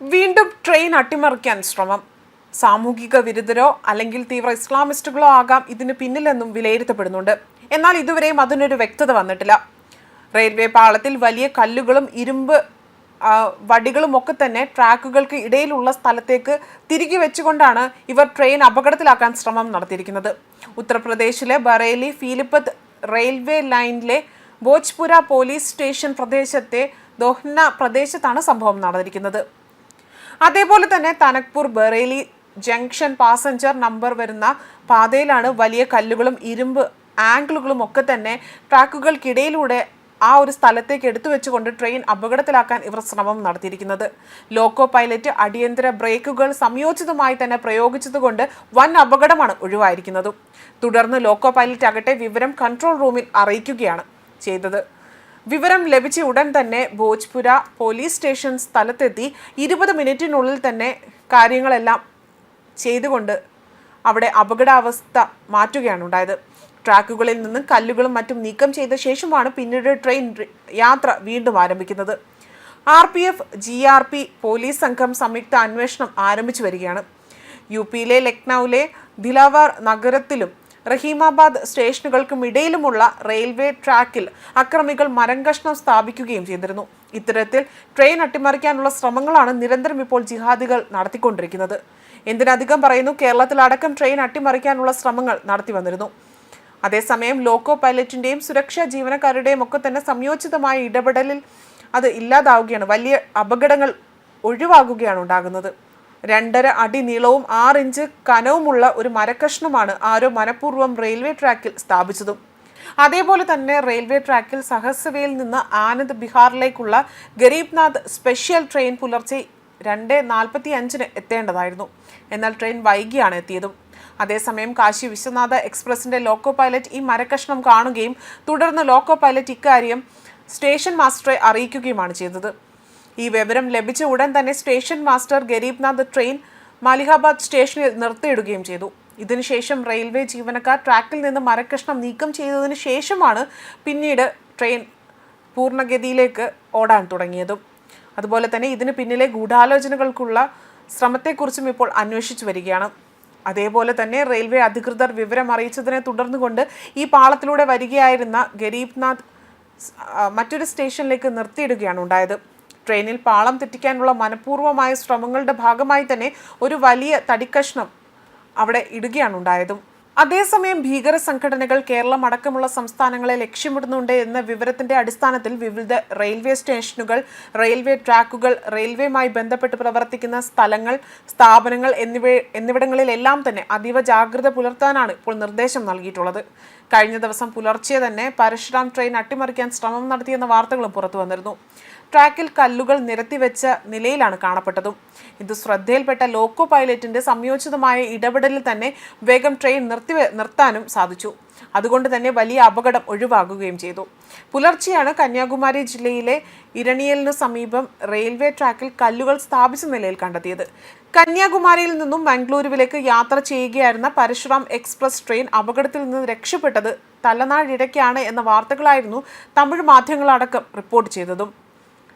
വീണ്ടും ട്രെയിൻ അട്ടിമറിക്കാൻ ശ്രമം. സാമൂഹിക വിരുദ്ധരോ അല്ലെങ്കിൽ തീവ്ര ഇസ്ലാമിസ്റ്റുകളോ ആകാം ഇതിന് പിന്നിലെന്നും വിലയിരുത്തപ്പെടുന്നുണ്ട്. എന്നാൽ ഇതുവരെയും അതിനൊരു വ്യക്തത വന്നിട്ടില്ല. റെയിൽവേ പാളത്തിൽ വലിയ കല്ലുകളും ഇരുമ്പ് വടികളും ഒക്കെ തന്നെ ട്രാക്കുകൾക്ക് ഇടയിലുള്ള സ്ഥലത്തേക്ക് തിരികെ വെച്ചുകൊണ്ടാണ് ഇവർ ട്രെയിൻ അപകടത്തിലാക്കാൻ ശ്രമം നടത്തിയിരിക്കുന്നത്. ഉത്തർപ്രദേശിലെ ബറേലി ഫീലിപ്പത്ത് റെയിൽവേ ലൈനിലെ ഭോജ്പുര പോലീസ് സ്റ്റേഷൻ പ്രദേശത്തെ ദോഹ്ന പ്രദേശത്താണ് സംഭവം നടന്നിരിക്കുന്നത്. അതേപോലെ തന്നെ Tanakpur Bareilly junction passenger number വരുന്ന പാതയിലാണ് വലിയ കല്ലുകളും ഇരുമ്പ് ആംഗിളുകളും ഒക്കെ തന്നെ ട്രാക്കുകൾക്കിടയിലൂടെ ആ ഒരു സ്ഥലത്തേക്ക് എടുത്തു വെച്ചുകൊണ്ട് ട്രെയിൻ അപകടത്തിലാക്കാൻ ഇവർ ശ്രമം നടത്തിയിരിക്കുന്നത്. ലോക്കോ പൈലറ്റ് അടിയന്തര ബ്രേക്കുകൾ സംയോജിതമായി തന്നെ പ്രയോഗിച്ചതുകൊണ്ട് വൻ അപകടമാണ് ഒഴിവായിരിക്കുന്നതും. തുടർന്ന് ലോക്കോ പൈലറ്റ് ആകട്ടെ വിവരം കൺട്രോൾ റൂമിൽ അറിയിക്കുകയാണ് ചെയ്തത്. വിവരം ലഭിച്ച ഉടൻ തന്നെ ഭോജ്പുര പോലീസ് സ്റ്റേഷൻ സ്ഥലത്തെത്തി ഇരുപത് മിനിറ്റിനുള്ളിൽ തന്നെ കാര്യങ്ങളെല്ലാം ചെയ്തുകൊണ്ട് അവിടെ അപകടാവസ്ഥ മാറ്റുകയാണ് ഉണ്ടായത്. ട്രാക്കുകളിൽ നിന്നും കല്ലുകളും മറ്റും നീക്കം ചെയ്ത ശേഷമാണ് പിന്നീട് ട്രെയിൻ യാത്ര വീണ്ടും ആരംഭിക്കുന്നത്. R P F G R P police സംഘം സംയുക്ത അന്വേഷണം ആരംഭിച്ചു വരികയാണ്. യു പിയിലെ ലക്നൌവിലെ ദിലാവാർ നഗരത്തിലും റഹീമാബാദ് സ്റ്റേഷനുകൾക്കും ഇടയിലുമുള്ള റെയിൽവേ ട്രാക്കിൽ അക്രമികൾ മരം കഷ്ണം സ്ഥാപിക്കുകയും ചെയ്തിരുന്നു. ഇത്തരത്തിൽ ട്രെയിൻ അട്ടിമറിക്കാനുള്ള ശ്രമങ്ങളാണ് നിരന്തരം ഇപ്പോൾ ജിഹാദികൾ നടത്തിക്കൊണ്ടിരിക്കുന്നത്. എന്തിനധികം പറയുന്നു കേരളത്തിലടക്കം ട്രെയിൻ അട്ടിമറിക്കാനുള്ള ശ്രമങ്ങൾ നടത്തി വന്നിരുന്നു. അതേസമയം ലോക്കോ പൈലറ്റിന്റെയും സുരക്ഷാ ജീവനക്കാരുടെയും ഒക്കെ തന്നെ സംയോജിതമായ ഇടപെടലിൽ അത് ഇല്ലാതാവുകയാണ്. വലിയ അപകടങ്ങൾ ഒഴിവാകുകയാണ് ഉണ്ടാകുന്നത്. രണ്ടര അടി നീളവും ആറ് ഇഞ്ച് കനവുമുള്ള ഒരു മരക്കഷ്ണമാണ് ആരോ മനഃപൂർവം റെയിൽവേ ട്രാക്കിൽ സ്ഥാപിച്ചതും. അതേപോലെ തന്നെ റെയിൽവേ ട്രാക്കിൽ സഹസവയിൽ നിന്ന് ആനന്ദ് ബിഹാറിലേക്കുള്ള ഗരീബ്നാഥ് സ്പെഷ്യൽ ട്രെയിൻ പുലർച്ചെ രണ്ട് നാൽപ്പത്തി അഞ്ചിന് എത്തേണ്ടതായിരുന്നു. എന്നാൽ ട്രെയിൻ വൈകിയാണ് എത്തിയതും. അതേസമയം കാശി വിശ്വനാഥ എക്സ്പ്രസിന്റെ ലോക്കോ പൈലറ്റ് ഈ മരക്കഷ്ണം കാണുകയും തുടർന്ന് ലോക്കോ പൈലറ്റ് ഇക്കാര്യം സ്റ്റേഷൻ മാസ്റ്ററെ അറിയിക്കുകയുമാണ് ചെയ്തത്. ഈ വിവരം ലഭിച്ച ഉടൻ തന്നെ station master Garibnath train Malihabad സ്റ്റേഷനിൽ നിർത്തിയിടുകയും ചെയ്തു. ഇതിനുശേഷം റെയിൽവേ ജീവനക്കാർ ട്രാക്കിൽ നിന്ന് മരക്കഷ്ണം നീക്കം ചെയ്തതിനു ശേഷമാണ് പിന്നീട് ട്രെയിൻ പൂർണഗതിയിലേക്ക് ഓടാൻ തുടങ്ങിയതും. അതുപോലെ തന്നെ ഇതിന് പിന്നിലെ ഗൂഢാലോചനകൾക്കുള്ള ശ്രമത്തെക്കുറിച്ചും ഇപ്പോൾ അന്വേഷിച്ചു വരികയാണ്. അതേപോലെ തന്നെ റെയിൽവേ അധികൃതർ വിവരം അറിയിച്ചതിനെ തുടർന്നുകൊണ്ട് ഈ പാളത്തിലൂടെ വരികയായിരുന്ന ഗരീബ്നാഥ് മറ്റൊരു സ്റ്റേഷനിലേക്ക് നിർത്തിയിടുകയാണ് ഉണ്ടായത്. ട്രെയിനിൽ പാളം തെറ്റിക്കാനുള്ള മനഃപൂർവമായ ശ്രമങ്ങളുടെ ഭാഗമായി തന്നെ ഒരു വലിയ തടിക്കഷ്ണം അവിടെ ഇടുകയാണ് ഉണ്ടായതും. അതേസമയം ഭീകര സംഘടനകൾ കേരളം അടക്കമുള്ള സംസ്ഥാനങ്ങളെ ലക്ഷ്യമിടുന്നുണ്ട് എന്ന വിവരത്തിന്റെ അടിസ്ഥാനത്തിൽ വിവിധ റെയിൽവേ സ്റ്റേഷനുകൾ റെയിൽവേ ട്രാക്കുകൾ റെയിൽവേയുമായി ബന്ധപ്പെട്ട് പ്രവർത്തിക്കുന്ന സ്ഥലങ്ങൾ സ്ഥാപനങ്ങൾ എന്നിവ എന്നിവിടങ്ങളിലെല്ലാം തന്നെ അതീവ ജാഗ്രത പുലർത്താനാണ് ഇപ്പോൾ നിർദ്ദേശം നൽകിയിട്ടുള്ളത്. കഴിഞ്ഞ ദിവസം പുലർച്ചെ തന്നെ പരശുരാം ട്രെയിൻ അട്ടിമറിക്കാൻ ശ്രമം നടത്തിയെന്ന വാർത്തകളും പുറത്തു വന്നിരുന്നു ട്രാക്കിൽ കല്ലുകൾ നിരത്തിവെച്ച നിലയിലാണ് കാണപ്പെട്ടതും. ഇത് ശ്രദ്ധയിൽപ്പെട്ട ലോക്കോ പൈലറ്റിന്റെ സംയോജിതമായ ഇടപെടലിൽ തന്നെ വേഗം ട്രെയിൻ നിർത്തി നിർത്താനും സാധിച്ചു. അതുകൊണ്ട് തന്നെ വലിയ അപകടം ഒഴിവാകുകയും ചെയ്തു. പുലർച്ചെയാണ് കന്യാകുമാരി ജില്ലയിലെ ഇരണിയലിനു സമീപം റെയിൽവേ ട്രാക്കിൽ കല്ലുകൾ സ്ഥാപിച്ച നിലയിൽ കണ്ടെത്തിയത്. കന്യാകുമാരിയിൽ നിന്നും മംഗളൂരുവിലേക്ക് യാത്ര ചെയ്യുകയായിരുന്ന പരശുറാം എക്സ്പ്രസ് ട്രെയിൻ അപകടത്തിൽ നിന്ന് രക്ഷപ്പെട്ടത് തലനാഴിടയ്ക്കാണ് എന്ന വാർത്തകളായിരുന്നു തമിഴ് മാധ്യമങ്ങളടക്കം റിപ്പോർട്ട് ചെയ്തതും.